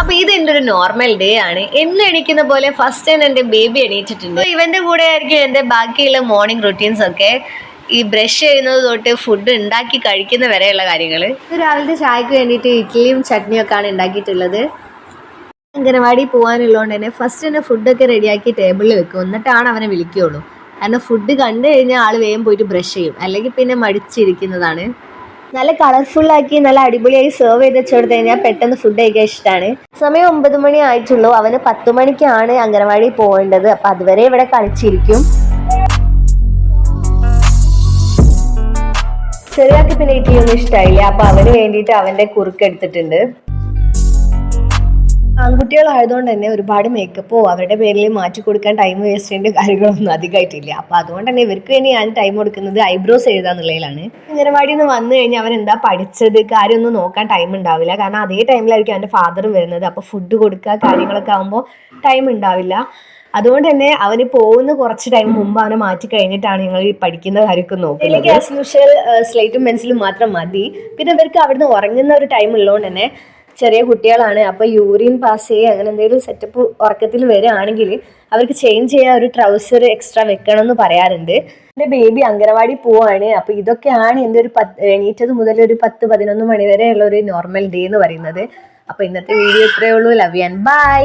അപ്പൊ ഇത് എന്റെ ഒരു നോർമൽ ഡേ ആണ്. എന്ന് എണീക്കുന്ന പോലെ ഫസ്റ്റ് ടൈം എന്റെ ബേബി എണീറ്റിട്ടുണ്ട്. ഇവന്റെ കൂടെ ആയിരിക്കും എന്റെ ബാക്കിയുള്ള മോർണിംഗ് റുട്ടീൻസ് ഒക്കെ. ഈ ബ്രഷ് ചെയ്യുന്നത് തൊട്ട് ഫുഡ് ഉണ്ടാക്കി കഴിക്കുന്ന വരെയുള്ള കാര്യങ്ങൾ രാവിലത്തെ ചായക്ക് വേണ്ടിയിട്ട് ഇഡ്ഡലിയും ചട്നിയും ഒക്കെ ആണ് ഉണ്ടാക്കിയിട്ടുള്ളത്. അംഗനവാടി പോകാനുള്ളതുകൊണ്ട് തന്നെ ഫസ്റ്റ് തന്നെ ഫുഡൊക്കെ റെഡിയാക്കി ടേബിളിൽ വെക്കും. എന്നിട്ടാണ് അവനെ വിളിക്കുകയുള്ളൂ. കാരണം ഫുഡ് കണ്ടു കഴിഞ്ഞാൽ ആൾ വേഗം പോയിട്ട് ബ്രഷ് ചെയ്യും. അല്ലെങ്കിൽ പിന്നെ മടിച്ചിരിക്കുന്നതാണ്. നല്ല കളർഫുൾ കളർഫുള്ളാക്കി നല്ല അടിപൊളിയായി സെർവ് ചെയ്ത് വെച്ചെടുത്ത് കഴിഞ്ഞാൽ പെട്ടെന്ന് ഫുഡ് കഴിക്കാൻ ഇഷ്ടമാണ് സമയം ഒമ്പത് മണി ആയിട്ടുള്ളൂ. അവന് പത്ത് മണിക്കാണ് അംഗനവാടി പോകേണ്ടത്. അപ്പം അതുവരെ ഇവിടെ കളിച്ചിരിക്കും. ചെറിയാക്ക് പിന്നെ ഇഷ്ടമായില്ല അപ്പൊ അവന് വേണ്ടിയിട്ട് അവന്റെ കുറുക്ക് എടുത്തിട്ടുണ്ട്. ആൺകുട്ടികളായതുകൊണ്ട് തന്നെ ഒരുപാട് മേക്കപ്പോ അവരുടെ പേരിൽ മാറ്റി കൊടുക്കാൻ ടൈം വേസ്റ്റ് ചെയ്യേണ്ട കാര്യങ്ങളൊന്നും അധികമായിട്ടില്ല അപ്പൊ അതുകൊണ്ട് തന്നെ ഇവർക്ക് വേണ്ടി ഞാൻ ടൈം കൊടുക്കുന്നത് ഐബ്രോസ് എഴുതാന്നുള്ളതിലാണ് അംഗനവാടിയിൽ നിന്ന് വന്നു കഴിഞ്ഞാൽ അവൻ എന്താ പഠിച്ചത് കാര്യമൊന്നും നോക്കാൻ ടൈം ഉണ്ടാവില്ല. കാരണം അതേ ടൈമിലായിരിക്കും അവന്റെ ഫാദറും വരുന്നത്. അപ്പോൾ ഫുഡ് കൊടുക്കുക കാര്യങ്ങളൊക്കെ ആകുമ്പോൾ ടൈം ഉണ്ടാവില്ല. അതുകൊണ്ട് തന്നെ അവന് പോകുന്ന കുറച്ച് ടൈം മുമ്പ് അവനെ മാറ്റി കഴിഞ്ഞിട്ടാണ് ഞങ്ങൾ ഈ പഠിക്കുന്ന കാര്യമൊക്കെ നോക്കുന്നത്. ആസ് യൂഷ്വൽ സ്ലേറ്റും പെൻസിലും മാത്രം മതി. പിന്നെ ഇവർക്ക് അവിടുന്ന് ഉറങ്ങുന്ന ഒരു ടൈം ഉള്ളതുകൊണ്ട് തന്നെ ചെറിയ കുട്ടികളാണ്. അപ്പോൾ യൂറിൻ പാസ് ചെയ്യുക അങ്ങനെ എന്തെങ്കിലും സെറ്റപ്പ് ഉറക്കത്തിൽ വരികയാണെങ്കിൽ അവർക്ക് ചേഞ്ച് ചെയ്യാൻ ഒരു ട്രൗസർ എക്സ്ട്രാ വെക്കണം എന്ന് പറയാറുണ്ട്. എന്റെ ബേബി അംഗനവാടി പോവാണ്. അപ്പോൾ ഇതൊക്കെയാണ് എന്റെ ഒരു പത്ത് എണീറ്റത് മുതൽ ഒരു പത്ത് പതിനൊന്ന് മണി വരെയുള്ള ഒരു നോർമൽ ഡേ എന്ന് പറയുന്നത്. അപ്പോൾ ഇന്നത്തെ വീഡിയോ ഇത്രയേ ഉള്ളൂ. Love and by